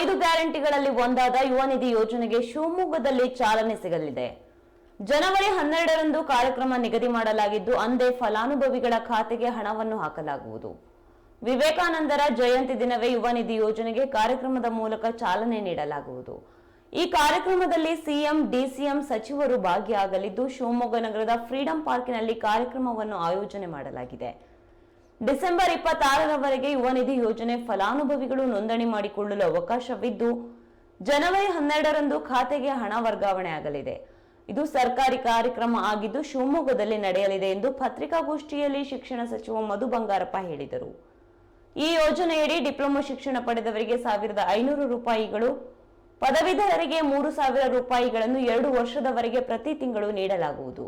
ಐದು ಗ್ಯಾರಂಟಿಗಳಲ್ಲಿ ಒಂದಾದ ಯುವ ನಿಧಿ ಯೋಜನೆಗೆ ಶಿವಮೊಗ್ಗದಲ್ಲಿ ಚಾಲನೆ ಸಿಗಲಿದೆ. ಜನವರಿ ಹನ್ನೆರಡರಂದು ಕಾರ್ಯಕ್ರಮ ನಿಗದಿ ಮಾಡಲಾಗಿದ್ದು, ಅಂದೇ ಫಲಾನುಭವಿಗಳ ಖಾತೆಗೆ ಹಣವನ್ನು ಹಾಕಲಾಗುವುದು. ವಿವೇಕಾನಂದರ ಜಯಂತಿ ದಿನವೇ ಯುವ ನಿಧಿ ಯೋಜನೆಗೆ ಕಾರ್ಯಕ್ರಮದ ಮೂಲಕ ಚಾಲನೆ ನೀಡಲಾಗುವುದು. ಈ ಕಾರ್ಯಕ್ರಮದಲ್ಲಿ ಸಿಎಂ, ಡಿಸಿಎಂ ಸಚಿವರು ಭಾಗಿಯಾಗಲಿದ್ದು, ಶಿವಮೊಗ್ಗ ನಗರದ ಫ್ರೀಡಂ ಪಾರ್ಕಿನಲ್ಲಿ ಕಾರ್ಯಕ್ರಮವನ್ನು ಆಯೋಜನೆ ಮಾಡಲಾಗಿದೆ. ಡಿಸೆಂಬರ್ ಇಪ್ಪತ್ತಾರರವರೆಗೆ ಯುವ ನಿಧಿ ಯೋಜನೆ ಫಲಾನುಭವಿಗಳು ನೋಂದಣಿ ಮಾಡಿಕೊಳ್ಳಲು ಅವಕಾಶವಿದ್ದು, ಜನವರಿ ಹನ್ನೆರಡರಂದು ಖಾತೆಗೆ ಹಣ ವರ್ಗಾವಣೆ ಆಗಲಿದೆ. ಇದು ಸರ್ಕಾರಿ ಕಾರ್ಯಕ್ರಮ ಆಗಿದ್ದು, ಶಿವಮೊಗ್ಗದಲ್ಲಿ ನಡೆಯಲಿದೆ ಎಂದು ಪತ್ರಿಕಾಗೋಷ್ಠಿಯಲ್ಲಿ ಶಿಕ್ಷಣ ಸಚಿವ ಮಧು ಬಂಗಾರಪ್ಪ ಹೇಳಿದರು. ಈ ಯೋಜನೆಯಡಿ ಡಿಪ್ಲೊಮಾ ಶಿಕ್ಷಣ ಪಡೆದವರಿಗೆ ಸಾವಿರದ ಐನೂರು ರೂಪಾಯಿಗಳು, ಪದವೀಧರರಿಗೆ ಮೂರು ಸಾವಿರ ರೂಪಾಯಿಗಳನ್ನು ಎರಡು ವರ್ಷದವರೆಗೆ ಪ್ರತಿ ತಿಂಗಳು ನೀಡಲಾಗುವುದು.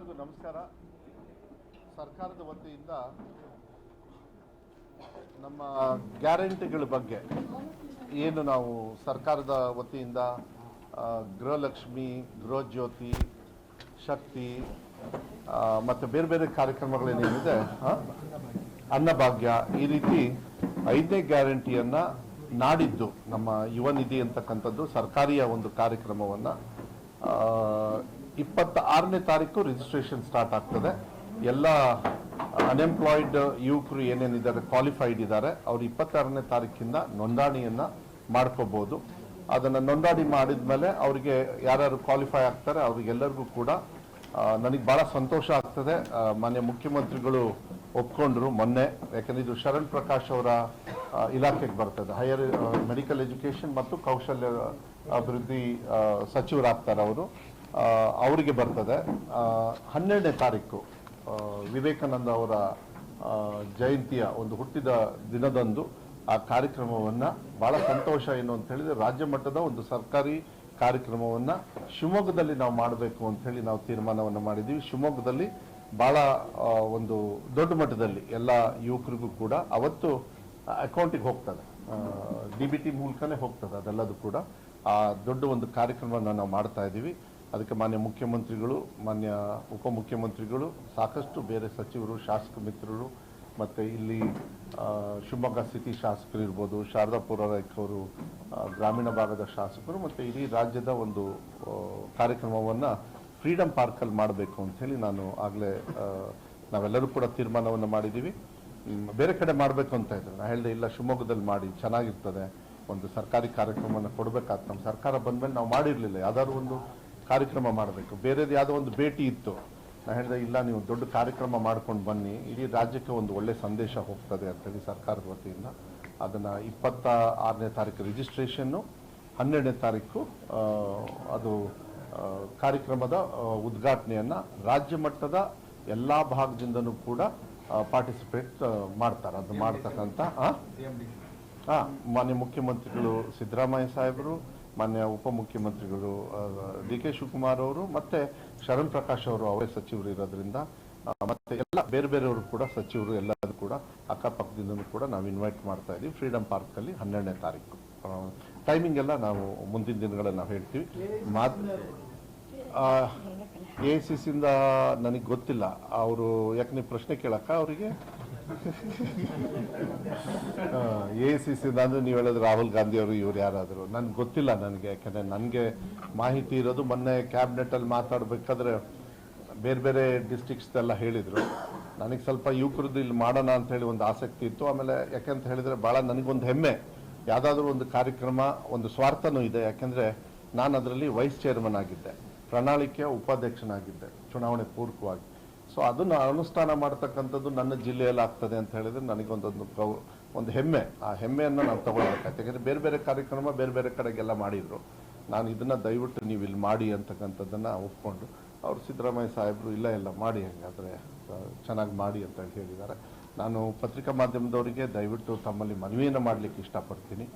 ಎಲ್ಲರಿಗೂ ನಮಸ್ಕಾರ. ಸರ್ಕಾರದ ವತಿಯಿಂದ ನಮ್ಮ ಗ್ಯಾರಂಟಿಗಳ ಬಗ್ಗೆ ಏನು ನಾವು ಸರ್ಕಾರದ ವತಿಯಿಂದ ಗೃಹಲಕ್ಷ್ಮಿ, ಗೃಹಜ್ಯೋತಿ, ಶಕ್ತಿ ಮತ್ತು ಬೇರೆ ಬೇರೆ ಕಾರ್ಯಕ್ರಮಗಳೇನೇನಿದೆ ಅನ್ನಭಾಗ್ಯ ಈ ರೀತಿ ಐದನೇ ಗ್ಯಾರಂಟಿಯನ್ನು ನಾಡಿದ್ದು ನಮ್ಮ ಯುವ ನಿಧಿ ಅಂತಕ್ಕಂಥದ್ದು ಸರ್ಕಾರಿಯ ಒಂದು ಕಾರ್ಯಕ್ರಮವನ್ನ ಇಪ್ಪತ್ತ ಆರನೇ ತಾರೀಕು ರಿಜಿಸ್ಟ್ರೇಷನ್ ಸ್ಟಾರ್ಟ್ ಆಗ್ತದೆ. ಎಲ್ಲ ಅನ್ಎಂಪ್ಲಾಯ್ಡ್ ಯುವಕರು ಏನೇನಿದ್ದಾರೆ ಕ್ವಾಲಿಫೈಡ್ ಇದ್ದಾರೆ, ಅವರು ಇಪ್ಪತ್ತಾರನೇ ತಾರೀಕಿಂದ ನೋಂದಣಿಯನ್ನು ಮಾಡ್ಕೋಬೋದು. ಅದನ್ನು ನೋಂದಣಿ ಮಾಡಿದ್ಮೇಲೆ ಅವರಿಗೆ ಯಾರ್ಯಾರು ಕ್ವಾಲಿಫೈ ಆಗ್ತಾರೆ, ಅವ್ರಿಗೆಲ್ಲರಿಗೂ ಕೂಡ ನನಗೆ ಭಾಳ ಸಂತೋಷ ಆಗ್ತದೆ. ಮಾನ್ಯ ಮುಖ್ಯಮಂತ್ರಿಗಳು ಒಪ್ಕೊಂಡ್ರು ಮೊನ್ನೆ. ಯಾಕಂದರೆ ಇದು ಶರಣ್ ಪ್ರಕಾಶ್ ಅವರ ಇಲಾಖೆಗೆ ಬರ್ತದೆ. ಹೈಯರ್ ಮೆಡಿಕಲ್ ಎಜುಕೇಶನ್ ಮತ್ತು ಕೌಶಲ್ಯ ಅಭಿವೃದ್ಧಿ ಸಚಿವರಾಗ್ತಾರೆ ಅವರು. ಅವರಿಗೆ ಬರ್ತದೆ. ಹನ್ನೆರಡನೇ ತಾರೀಕು ವಿವೇಕಾನಂದ ಅವರ ಜಯಂತಿಯ ಒಂದು ಹುಟ್ಟಿದ ದಿನದಂದು ಆ ಕಾರ್ಯಕ್ರಮವನ್ನು ಭಾಳ ಸಂತೋಷ ಏನು ಅಂತ ಹೇಳಿದರೆ ರಾಜ್ಯ ಮಟ್ಟದ ಒಂದು ಸರ್ಕಾರಿ ಕಾರ್ಯಕ್ರಮವನ್ನು ಶಿವಮೊಗ್ಗದಲ್ಲಿ ನಾವು ಮಾಡಬೇಕು ಅಂತ ಹೇಳಿ ನಾವು ತೀರ್ಮಾನವನ್ನು ಮಾಡಿದ್ದೀವಿ. ಶಿವಮೊಗ್ಗದಲ್ಲಿ ಭಾಳ ಒಂದು ದೊಡ್ಡ ಮಟ್ಟದಲ್ಲಿ ಎಲ್ಲ ಯುವಕರಿಗೂ ಕೂಡ ಅವತ್ತು ಅಕೌಂಟಿಗೆ ಹೋಗ್ತದೆ. ಡಿ ಬಿ ಟಿ ಮೂಲಕನೇ ಹೋಗ್ತದೆ ಅದೆಲ್ಲದೂ ಕೂಡ. ಆ, ದೊಡ್ಡ ಒಂದು ಕಾರ್ಯಕ್ರಮವನ್ನು ನಾವು ಮಾಡ್ತಾ ಇದ್ದೀವಿ. ಅದಕ್ಕೆ ಮಾನ್ಯ ಮುಖ್ಯಮಂತ್ರಿಗಳು, ಮಾನ್ಯ ಉಪಮುಖ್ಯಮಂತ್ರಿಗಳು, ಸಾಕಷ್ಟು ಬೇರೆ ಸಚಿವರು, ಶಾಸಕ ಮಿತ್ರರು, ಮತ್ತು ಇಲ್ಲಿ ಶಿವಮೊಗ್ಗ ಸಿಟಿ ಶಾಸಕರು ಇರ್ಬೋದು, ಶಾರದಾಪುರ ಅವರು ಗ್ರಾಮೀಣ ಭಾಗದ ಶಾಸಕರು, ಮತ್ತು ಇಡೀ ರಾಜ್ಯದ ಒಂದು ಕಾರ್ಯಕ್ರಮವನ್ನು ಫ್ರೀಡಮ್ ಪಾರ್ಕಲ್ಲಿ ಮಾಡಬೇಕು ಅಂಥೇಳಿ ನಾನು ಆಗಲೇ ನಾವೆಲ್ಲರೂ ಕೂಡ ತೀರ್ಮಾನವನ್ನು ಮಾಡಿದ್ದೀವಿ. ಬೇರೆ ಕಡೆ ಮಾಡಬೇಕು ಅಂತ ಇದ್ದಾರೆ. ನಾನು ಹೇಳಿದೆ ಇಲ್ಲ, ಶಿವಮೊಗ್ಗದಲ್ಲಿ ಮಾಡಿ, ಚೆನ್ನಾಗಿರ್ತದೆ. ಒಂದು ಸರ್ಕಾರಿ ಕಾರ್ಯಕ್ರಮವನ್ನು ಕೊಡಬೇಕಾಗ್ತದೆ. ನಮ್ಮ ಸರ್ಕಾರ ಬಂದಮೇಲೆ ನಾವು ಮಾಡಿರಲಿಲ್ಲ. ಯಾವ್ದಾದ್ರು ಒಂದು ಕಾರ್ಯಕ್ರಮ ಮಾಡಬೇಕು. ಬೇರೆದು ಯಾವುದೋ ಒಂದು ಭೇಟಿ ಇತ್ತು. ನಾನು ಹೇಳಿದೆ ಇಲ್ಲ ನೀವು ದೊಡ್ಡ ಕಾರ್ಯಕ್ರಮ ಮಾಡ್ಕೊಂಡು ಬನ್ನಿ. ಇಡೀ ರಾಜ್ಯಕ್ಕೆ ಒಂದು ಒಳ್ಳೆ ಸಂದೇಶ ಹೋಗ್ತದೆ ಅಂತೇಳಿ ಸರ್ಕಾರದ ವತಿಯಿಂದ ಅದನ್ನು ಇಪ್ಪತ್ತ ಆರನೇ ತಾರೀಕು ರಿಜಿಸ್ಟ್ರೇಷನ್ನು ಹನ್ನೆರಡನೇ ತಾರೀಕು ಅದು ಕಾರ್ಯಕ್ರಮದ ಉದ್ಘಾಟನೆಯನ್ನು ರಾಜ್ಯ ಮಟ್ಟದ ಎಲ್ಲ ಭಾಗದಿಂದನೂ ಕೂಡ ಪಾರ್ಟಿಸಿಪೇಟ್ ಮಾಡ್ತಾರೆ. ಅದು ಮಾಡ್ತಕ್ಕಂಥ ಹಾ ಮಾನ್ಯ ಮುಖ್ಯಮಂತ್ರಿಗಳು ಸಿದ್ದರಾಮಯ್ಯ ಸಾಹೇಬರು ಮಾನ್ಯ ಉಪಮುಖ್ಯಮಂತ್ರಿಗಳು ಡಿ ಕೆ ಶಿವಕುಮಾರ್ ಅವರು ಮತ್ತೆ ಶರಣ್ ಪ್ರಕಾಶ್ ಅವರು ಅವರೇ ಸಚಿವರು ಇರೋದ್ರಿಂದ ಮತ್ತೆ ಎಲ್ಲ ಬೇರೆ ಬೇರೆಯವರು ಕೂಡ ಸಚಿವರು ಎಲ್ಲರೂ ಕೂಡ ಅಕ್ಕಪಕ್ಕದಿಂದಲೂ ಕೂಡ ನಾವು ಇನ್ವೈಟ್ ಮಾಡ್ತಾ ಇದ್ದೀವಿ. ಫ್ರೀಡಮ್ ಪಾರ್ಕಲ್ಲಿ ಹನ್ನೆರಡನೇ ತಾರೀಕು. ಟೈಮಿಂಗ್ ಎಲ್ಲ ನಾವು ಮುಂದಿನ ದಿನಗಳಲ್ಲಿ ನಾವು ಹೇಳ್ತೀವಿ. ಎ ಸಿ ಸಿಯಿಂದ ನನಗೆ ಗೊತ್ತಿಲ್ಲ. ಅವರು ಯಾಕೆ ನೀವು ಪ್ರಶ್ನೆ ಕೇಳಕ್ಕ ಅವರಿಗೆ? ಎ ಸಿ ಸಿ ಅಂದ್ರೆ ನೀವು ಹೇಳಿದ್ರೆ ರಾಹುಲ್ ಗಾಂಧಿ ಅವರು ಇವ್ರು ಯಾರಾದರೂ. ನನ್ಗೆ ಗೊತ್ತಿಲ್ಲ ನನಗೆ, ಯಾಕಂದ್ರೆ ನನಗೆ ಮಾಹಿತಿ ಇರೋದು ಮೊನ್ನೆ ಕ್ಯಾಬಿನೆಟಲ್ಲಿ ಮಾತಾಡಬೇಕಾದ್ರೆ ಬೇರೆ ಬೇರೆ ಡಿಸ್ಟಿಕ್ಸ್ದೆಲ್ಲ ಹೇಳಿದರು. ನನಗೆ ಸ್ವಲ್ಪ ಯುವಕರದ್ದು ಇಲ್ಲಿ ಮಾಡೋಣ ಅಂತ ಹೇಳಿ ಒಂದು ಆಸಕ್ತಿ ಇತ್ತು. ಆಮೇಲೆ ಯಾಕೆಂತ ಹೇಳಿದರೆ ಭಾಳ ನನಗೊಂದು ಹೆಮ್ಮೆ. ಯಾವುದಾದ್ರೂ ಒಂದು ಕಾರ್ಯಕ್ರಮ, ಒಂದು ಸ್ವಾರ್ಥನೂ ಇದೆ. ಯಾಕೆಂದರೆ ನಾನು ಅದರಲ್ಲಿ ವೈಸ್ ಚೇರ್ಮನ್ ಆಗಿದ್ದೆ. ಪ್ರಣಾಳಿಕೆಯ ಉಪಾಧ್ಯಕ್ಷನಾಗಿದ್ದೆ. ಚುನಾವಣೆ ಪೂರ್ವಕವಾಗಿ. ಸೊ ಅದನ್ನು ಅನುಷ್ಠಾನ ಮಾಡ್ತಕ್ಕಂಥದ್ದು ನನ್ನ ಜಿಲ್ಲೆಯಲ್ಲಿ ಆಗ್ತದೆ ಅಂತ ಹೇಳಿದ್ರೆ ನನಗೊಂದೊಂದು ಗೌ, ಒಂದು ಹೆಮ್ಮೆ. ಆ ಹೆಮ್ಮೆಯನ್ನು ನಾನು ತಗೊಳ್ಬೇಕಾಯ್ತು ಯಾಕಂದರೆ ಬೇರೆ ಬೇರೆ ಕಾರ್ಯಕ್ರಮ ಬೇರೆ ಬೇರೆ ಕಡೆಗೆಲ್ಲ ಮಾಡಿದರು. ನಾನು ಇದನ್ನು ದಯವಿಟ್ಟು ನೀವು ಇಲ್ಲಿ ಮಾಡಿ ಅಂತಕ್ಕಂಥದ್ದನ್ನು ಒಪ್ಕೊಂಡು, ಅವರು ಸಿದ್ದರಾಮಯ್ಯ ಸಾಹೇಬರು, ಇಲ್ಲ ಇಲ್ಲ, ಮಾಡಿ ಹಾಗಾದರೆ ಚೆನ್ನಾಗಿ ಮಾಡಿ ಅಂತ ಹೇಳಿದ್ದಾರೆ. ನಾನು ಪತ್ರಿಕಾ ಮಾಧ್ಯಮದವರಿಗೆ ದಯವಿಟ್ಟು ತಮ್ಮಲ್ಲಿ ಮನವಿಯನ್ನು ಮಾಡಲಿಕ್ಕೆ ಇಷ್ಟಪಡ್ತೀನಿ.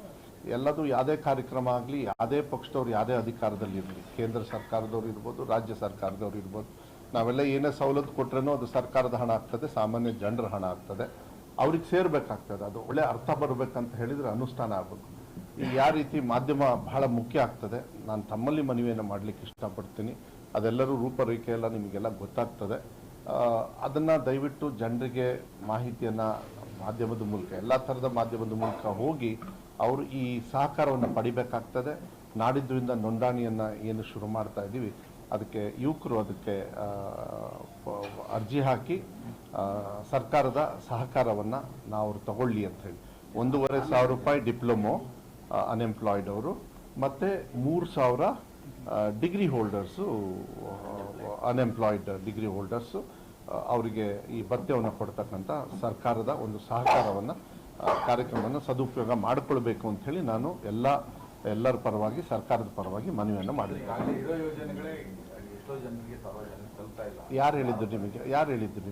ಎಲ್ಲದೂ ಯಾವುದೇ ಕಾರ್ಯಕ್ರಮ ಆಗಲಿ, ಯಾವುದೇ ಪಕ್ಷದವ್ರು ಯಾವುದೇ ಅಧಿಕಾರದಲ್ಲಿ ಇರಲಿ ಕೇಂದ್ರ ಸರ್ಕಾರದವ್ರು ಇರ್ಬೋದು, ರಾಜ್ಯ ಸರ್ಕಾರದವ್ರು ಇರ್ಬೋದು ನಾವೆಲ್ಲ ಏನೇ ಸವಲತ್ತು ಕೊಟ್ರೂ ಅದು ಸರ್ಕಾರದ ಹಣ ಆಗ್ತದೆ, ಸಾಮಾನ್ಯ ಜನರ ಹಣ ಆಗ್ತದೆ. ಅವ್ರಿಗೆ ಸೇರ್ಬೇಕಾಗ್ತದೆ. ಅದು ಒಳ್ಳೆ ಅರ್ಥ ಬರಬೇಕಂತ ಹೇಳಿದ್ರೆ ಅನುಷ್ಠಾನ ಆಗಬೇಕು. ಈಗ ಯಾವ ರೀತಿ ಮಾಧ್ಯಮ ಬಹಳ ಮುಖ್ಯ ಆಗ್ತದೆ, ನಾನು ತಮ್ಮಲ್ಲಿ ಮನವಿಯನ್ನು ಮಾಡಲಿಕ್ಕೆ ಇಷ್ಟಪಡ್ತೀನಿ. ಅದೆಲ್ಲರೂ ರೂಪರೇಖೆ ಎಲ್ಲ ನಿಮಗೆಲ್ಲ ಗೊತ್ತಾಗ್ತದೆ. ಅದನ್ನ ದಯವಿಟ್ಟು ಜನರಿಗೆ ಮಾಹಿತಿಯನ್ನ ಮಾಧ್ಯಮದ ಮೂಲಕ, ಎಲ್ಲ ಥರದ ಮಾಧ್ಯಮದ ಮೂಲಕ ಹೋಗಿ ಅವರು ಈ ಸಹಕಾರವನ್ನು ಪಡಿಬೇಕಾಗ್ತದೆ. ನಾಡಿದ್ದರಿಂದ ನೋಂದಣಿಯನ್ನು ಏನು ಶುರು ಮಾಡ್ತಾ ಇದ್ದೀವಿ ಅದಕ್ಕೆ ಯುವಕರು ಅದಕ್ಕೆ ಅರ್ಜಿ ಹಾಕಿ ಸರ್ಕಾರದ ಸಹಕಾರವನ್ನು ನಾವು ತಗೊಳ್ಳಿ ಅಂತ ಹೇಳಿ. ಒಂದೂವರೆ ಸಾವಿರ ರೂಪಾಯಿ ಡಿಪ್ಲೊಮೊ ಅನ್ಎಂಪ್ಲಾಯ್ಡ್ ಅವರು, ಮತ್ತು ಮೂರು ಸಾವಿರ degree holders unemployed degree holders ಅವರಿಗೆ ಈ ಭತ್ಯವನ್ನು ಕೊಡ್ತಕ್ಕಂಥ ಸರ್ಕಾರದ ಒಂದು ಸಹಕಾರವನ್ನು ಕಾರ್ಯಕ್ರಮವನ್ನು ಸದುಪಯೋಗ ಮಾಡಿಕೊಳ್ಬೇಕು ಅಂಥೇಳಿ ನಾನು ಎಲ್ಲ ಎಲ್ಲರ ಪರವಾಗಿ ಸರ್ಕಾರದ ಪರವಾಗಿ ಮನವಿಯನ್ನು ಮಾಡಿದ್ದಾರೆ. ಯಾರು ಹೇಳಿದ್ದು ನಿಮಗೆ? ಯಾರು ಹೇಳಿದ್ದು